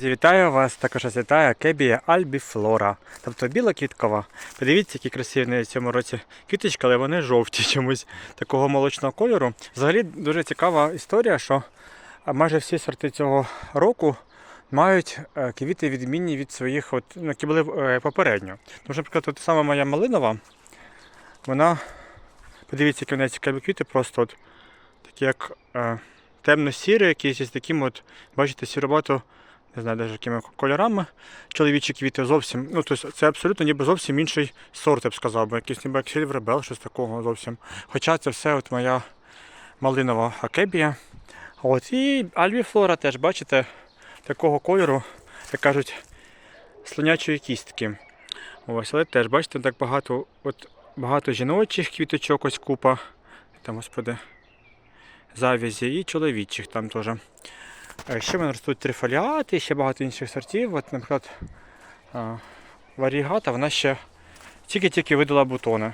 Вітаю вас, також вас вітає кебія альбіфлора, тобто біла квіткова. Подивіться, які красиві в цьому році квіточки, але вони жовті чомусь такого молочного кольору. Взагалі дуже цікава історія, що майже всі сорти цього року мають е, квіти відмінні від своїх, от, ну, які були е, попередньо. Тому що, наприклад, от саме моя малинова, вона, подивіться, які в неї цікаві квіти, просто от, такі як е, темно-сірі, якісь із таким, от, бачите, сіробато не знаю, навіть якими кольорами. Чоловічі квіти зовсім. Ну, тобто це абсолютно ніби зовсім інший сорт, я б сказав, би, якийсь ніби як Silver Bell, щось такого зовсім. Хоча це все от моя малинова акебія. От, і альбіфлора теж, бачите, такого кольору, як кажуть, слонячої кістки. Ось, але теж, бачите, так багато, от, багато жіночих квіточок, ось купа. Там, господи, завязі і чоловічих там теж. Е, Ще в мене ростуть трифоліати, ще багато інших сортів. От, наприклад, варігата, вона ще тільки-тільки видала бутони.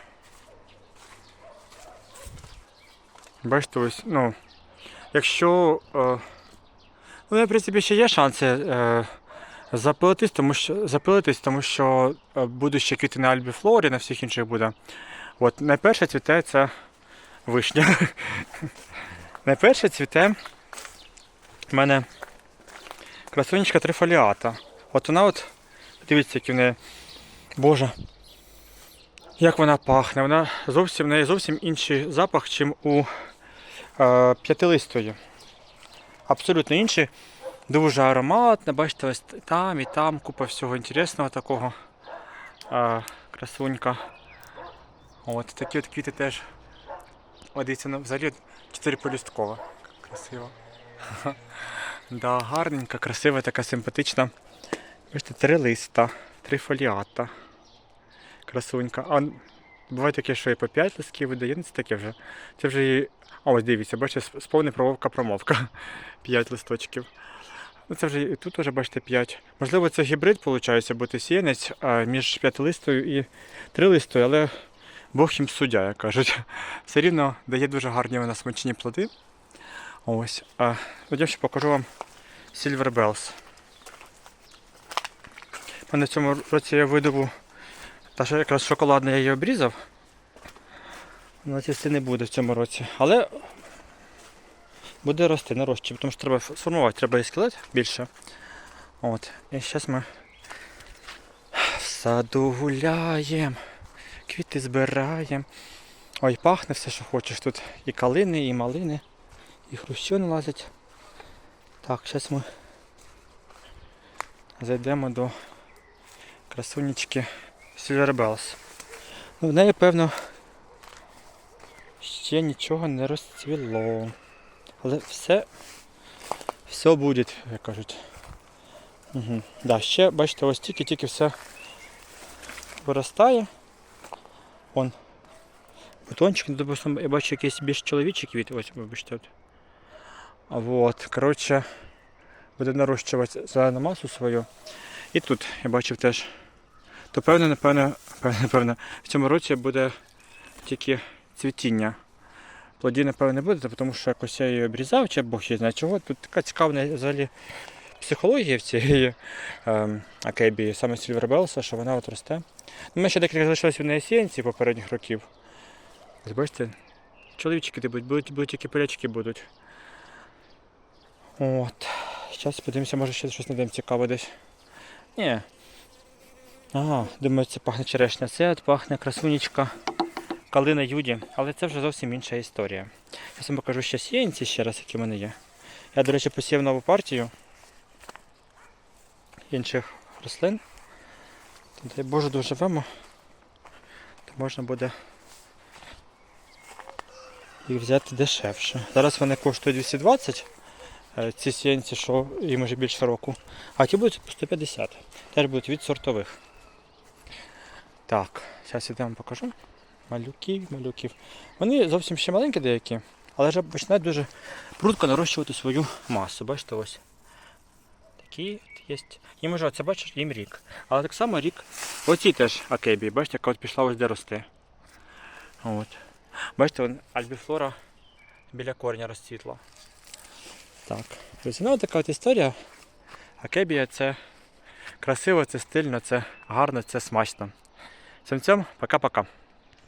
Бачите, ось, ну, якщо. Е, ну, в принципі, ще є шанси е, запилитись, тому що, запилитись, тому що е, будуть ще квіти на альбіфлорі, на всіх інших буде. От, найперше цвіте це вишня. найперше цвіте в мене красунечка трифоліата. От вона от, дивіться, які в неї. Боже. Як вона пахне. Вона зовсім в неї зовсім інший запах, чим у е, п'ятилистої. Абсолютно інший. Дуже ароматна, бачите, ось там і там купа всього інтересного такого. Е, красунька. От такі от квіти теж. О, дивіться, ну, взагалі чотириполюсткова. Красиво. Да, гарненька, красива, така симпатична. Бачите, три листа, три фоліата. Красунька. А буває таке, що і по 5 листків видає, ну це таке вже. Це вже і. А ось дивіться, бачите, сповне промовка промовка. 5 листочків. Ну це вже і тут вже бачите 5. Можливо, це гібрид, виходить, бути сіянець а, між п'ятилистою і трилистою, але Бог їм суддя, як кажуть. Все рівно дає дуже гарні вона смачні плоди. Ось. А от я ще покажу вам Silver Bells. У мене в цьому році я видобув, та що якраз шоколадний я її обрізав. Вона цвісти не буде в цьому році. Але буде рости, нарощити, тому що треба сформувати, треба і скелет більше. От. І зараз ми в саду гуляємо, квіти збираємо. Ой, пахне все, що хочеш. Тут і калини, і малини. І хрущони лазять. Так, зараз ми зайдемо до красунечки Silver Ну, в неї, певно, ще нічого не розцвіло. Але все, все буде, як кажуть. Угу. Да, ще, бачите, ось тільки-тільки все виростає. Вон. Бутончик, ну, допустим, я бачу якийсь більш чоловічий квіт, ось, вибачте. От. Коротше, буде нарощувати зелену масу свою. І тут я бачив теж. То певно, напевно, певно, напевно, в цьому році буде тільки цвітіння. Плодів, напевно, не буде, тому що якось я її обрізав, чи Бог знає чого. Тут така цікава взагалі психологія в цієї ем, акебії, саме Bells, що вона от росте. Ну, Ми ще декілька залишилось в неї сіянці попередніх років. Бачите, чоловічки будуть, будуть, будуть тільки полячки будуть. От. Зараз подивимося, може ще щось знайдемо цікаве десь. Ні. Ага, думаю, це пахне черешня. Це от пахне красунечка калина Юді, але це вже зовсім інша історія. Я вам покажу ще сіянці ще раз, які в мене є. Я, до речі, посів нову партію інших рослин. Дай Боже, доживемо, то можна буде їх взяти дешевше. Зараз вони коштують 220 е, ці сіянці, що їм вже більше року. А ті будуть по 150. Теж будуть від сортових. Так, зараз я вам покажу. Малюків, малюків. Вони зовсім ще маленькі деякі, але вже починають дуже прудко нарощувати свою масу. Бачите ось. Такі є. Їм вже це бачиш, їм рік. Але так само рік. Оці теж акебі, бачите, яка от пішла ось де росте. От. Бачите, вон, альбіфлора біля корня розцвітла. Так. Ось, ну, така от історія. Акебія це красиво, це стильно, це гарно, це смачно. Всім цьому, пока-пока.